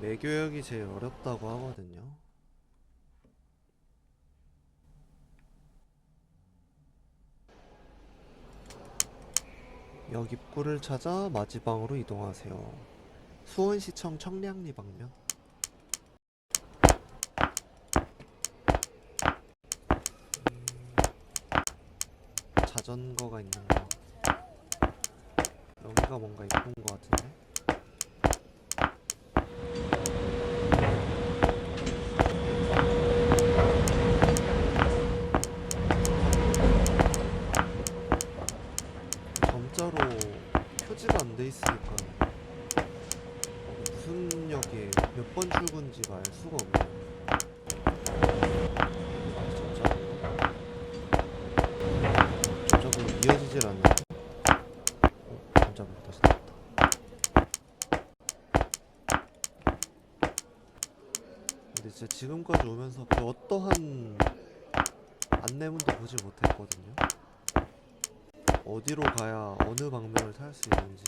매교역이 제일 어렵다고 하거든요. 역 입구를 찾아 마지방으로 이동하세요. 수원시청 청량리 방면. 음, 자전거가 있는 거. 여기가 뭔가 이쁜 거 같은데. 점자로 표지가 안 돼 있으니까 무슨 역에 몇 번 출근지가 알 수가 없네요. 점자로 이어지질 않는. 어, 점자로 다시 나왔다. 근데 진짜 지금까지 오면서 그 어떠한 안내문도 보지 못했거든요. 어디로 가야 어느 방면을 탈 수 있는지.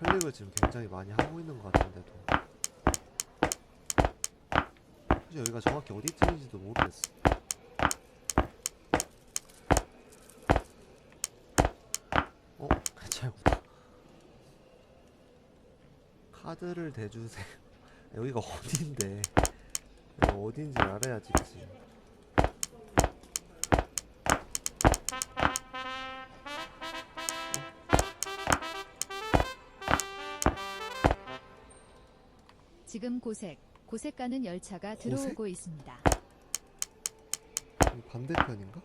클릭을 지금 굉장히 많이 하고 있는 것 같은데도. 사실 여기가 정확히 어디 있는지도 모르겠어. 어? 잘못 카드를 대주세요. 여기가 어딘데? 여기가 어딘지 알아야 찍지 지금 고색, 고색 가는 열차가 들어오고 있습니다. 이 반대편인가?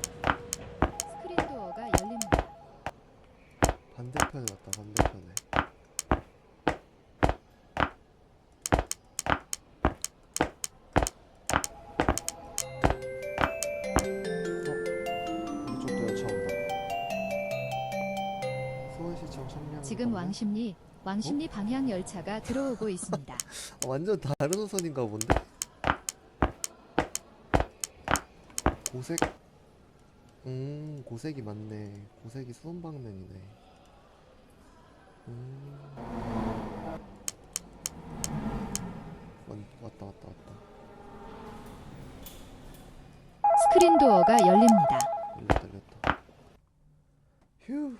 스크린 도어가 열립니다. 반대편에 왔다 반대편 지금 왕십리 왕십리 방향 열차가 들어오고 있습니다. 완전 다른 노선인가 본데? 고색? 음 고색이 맞네. 고색이 수원방면이네. 음. 왔, 다 왔다 왔다. 스크린 도어가 열립니다. 열렸다 열렸다. 휴.